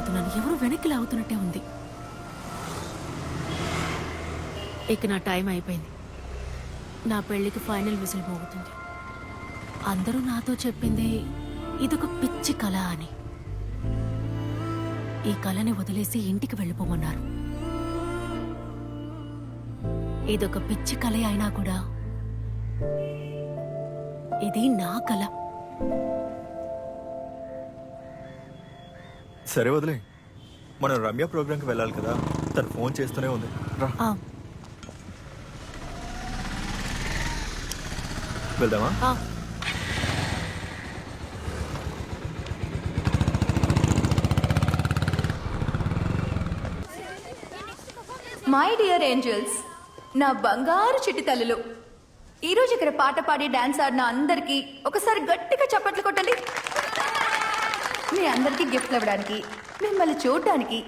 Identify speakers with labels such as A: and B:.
A: చేయలేకపోతున్నాను ఎవరు వెనక్కి లాగుతున్నట్టే ఉంది. ఇక నా టైం అయిపోయింది. నా పెళ్ళికి ఫైనల్ విజిల్ పోగుతుంది అందరూ నాతో చెప్పింది ఇదొక పిచ్చి కళ అని. ఈ కళని వదిలేసి ఇంటికి వెళ్ళిపోమన్నారు. ఇదొక పిచ్చి కళ అయినా కూడా ఇది నా కళ.
B: సరే వదిలే. మనం రమ్య ప్రోగ్రామ్కి వెళ్ళాలి కదా. తను ఫోన్ చేస్తూనే ఉంది. రా.
A: ఆ,
B: వెళ్దామా?
A: ఆ,
C: మై డియర్ ఏంజల్స్ నా బంగారు చిట్టి తల్లులు ఈరోజు ఇక్కడ పాట పాడి డాన్స్ ఆడిన అందరికీ ఒకసారి గట్టిగా చప్పట్లు కొట్టండి. అందరికీ గిఫ్ట్లు ఇవ్వడానికి మిమ్మల్ని చూడడానికి